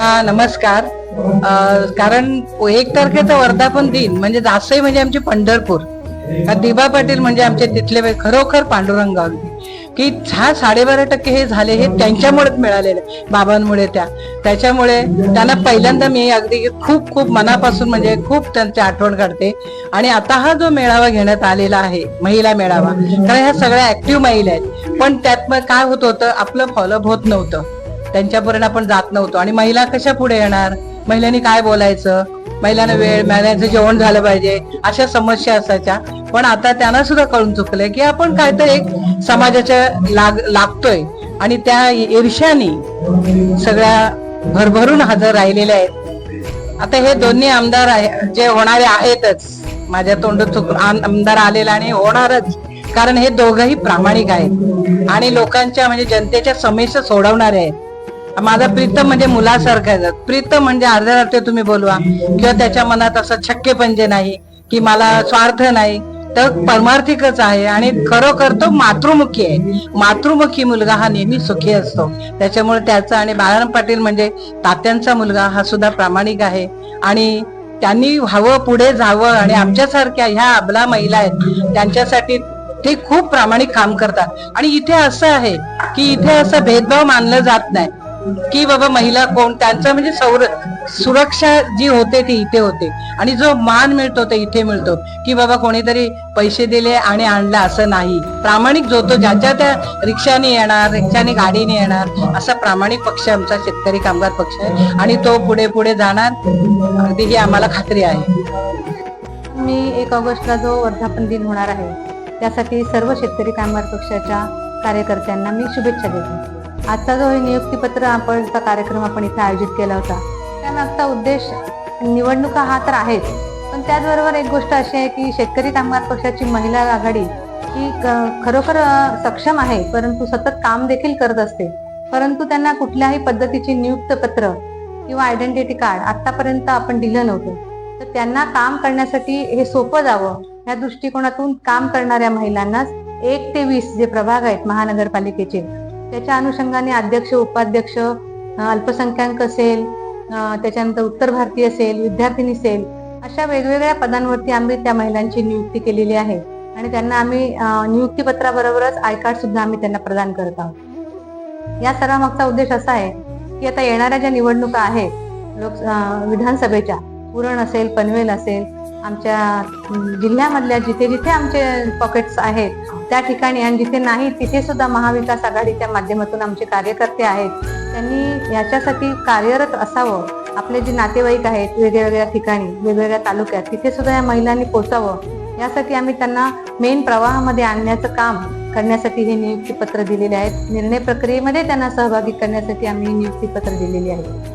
हा नमस्कार. कारण एक तारखेचा वर्धापन दिन म्हणजे दासई म्हणजे आमची पंढरपूर. दिबा पाटील म्हणजे आमचे तिथले खरोखर पांडुरंग अगदी. की हा साडेबारा टक्के हे झाले हे त्यांच्यामुळेच मिळालेले बाबांमुळे त्या. त्याच्यामुळे त्यांना पहिल्यांदा मी अगदी खूप खूप मनापासून म्हणजे खूप त्यांची आठवण काढते. आणि आता हा जो मेळावा घेण्यात आलेला आहे महिला मेळावा कारण ह्या सगळ्या ऍक्टिव्ह महिला आहेत. पण त्यात काय होत होतं आपलं फॉलोअप होत नव्हतं. त्यांच्यापर्यंत आपण जात नव्हतो. आणि महिला कशा पुढे येणार? महिलांनी काय बोलायचं? महिलांना वेळ महिलांचं जेवण झालं पाहिजे अशा समस्या असायच्या. पण आता त्यांना सुद्धा कळून चुकलंय की आपण काय तर एक समाजाच्या लाग लागतोय. आणि त्या ईर्ष्यानी सगळ्या भरभरून हजर राहिलेल्या आहेत. आता हे दोन्ही आमदार जे होणारे आहेतच. माझ्या तोंडात चुक आम- आमदार आलेला आणि होणारच. कारण हे दोघंही प्रामाणिक आहेत. आणि लोकांच्या म्हणजे जनतेच्या समस्या सोडवणारे आहेत. माझा प्रीतम म्हणजे मुलासारखा आहे. प्रीतम म्हणजे अर्ध्या रात्री तुम्ही बोलवा. किंवा त्याच्या मनात असं छक्के पंजे नाही की मला स्वार्थ नाही. तर परमार्थिकच आहे आणि खरोखर तो मातृमुखी आहे. मातृमुखी मुलगा हा नेहमी सुखी असतो. त्याच्यामुळे त्याचा आणि बाळाराम पाटील म्हणजे तात्यांचा मुलगा हा सुद्धा प्रामाणिक आहे. आणि त्यांनी व्हावं पुढे जावं आणि आमच्यासारख्या ह्या अबला महिला आहेत त्यांच्यासाठी ते खूप प्रामाणिक काम करतात. आणि इथे असं आहे की इथे असं भेदभाव मानलं जात नाही. की बाबा महिला कोण? त्यांचं म्हणजे सौर सुरक्षा जी होते ती इथे होते. आणि जो मान मिळतो ते इथे मिळतो. की बाबा कोणीतरी पैसे दिले आणि आणला असं नाही. प्रामाणिक जो तो ज्याच्या त्या रिक्षाने येणार रिक्षाने गाडीने येणार असा प्रामाणिक पक्ष आमचा शेतकरी कामगार पक्ष आहे. आणि तो पुढे पुढे जाणार. अगदी ही आम्हाला खात्री आहे. मी एक ऑगस्टला जो वर्धापन दिन होणार आहे त्यासाठी सर्व शेतकरी कामगार पक्षाच्या कार्यकर्त्यांना मी शुभेच्छा देते. आजचा जो हे नियुक्तीपत्र आपणचा कार्यक्रम आपण इथे आयोजित केला होता त्यामागचा उद्देश निवडणुका हा तर आहेच पण त्याचबरोबर एक गोष्ट अशी आहे की शेतकरी कामगार पक्षाची महिला आघाडी ही खरोखर सक्षम आहे परंतु सतत काम देखील करत असते. परंतु त्यांना कुठल्याही पद्धतीची नियुक्त पत्र किंवा आयडेंटिटी कार्ड आतापर्यंत आपण दिलं नव्हतं. तर त्यांना काम करण्यासाठी हे सोपं जावं या दृष्टिकोनातून काम करणाऱ्या महिलांनाच एक ते वीस जे प्रभाग आहेत महानगरपालिकेचे त्याच्या अनुषंगाने अध्यक्ष उपाध्यक्ष अल्पसंख्याक असेल त्याच्यानंतर उत्तर भारतीय असेल विद्यार्थिनी असेल अशा वेगवेगळ्या पदांवरती आम्ही त्या महिलांची नियुक्ती केलेली आहे. आणि त्यांना आम्ही नियुक्तीपत्राबरोबरच आय कार्ड सुद्धा आम्ही त्यांना प्रदान करत आहोत. या सर्वामागचा उद्देश असा आहे की आता येणाऱ्या ज्या निवडणुका आहेत लोक विधानसभेच्या पुरण असेल पनवेल असेल आमच्या जिल्ह्यामधल्या जिथे जिथे आमचे पॉकेट्स आहेत त्या ठिकाणी आणि जिथे नाही तिथे सुद्धा महाविकास आघाडीच्या माध्यमातून आमचे कार्यकर्ते आहेत. त्यांनी याच्यासाठी कार्यरत असावं. आपले जे नातेवाईक आहेत वेगवेगळ्या ठिकाणी वेगवेगळ्या तालुक्यात तिथे सुद्धा या महिलांनी पोचावं. यासाठी आम्ही त्यांना मेन प्रवाहामध्ये आणण्याचं काम करण्यासाठी हे नियुक्तीपत्र दिलेले आहेत. निर्णय प्रक्रियेमध्ये त्यांना सहभागी करण्यासाठी आम्ही नियुक्तीपत्र दिलेली आहे.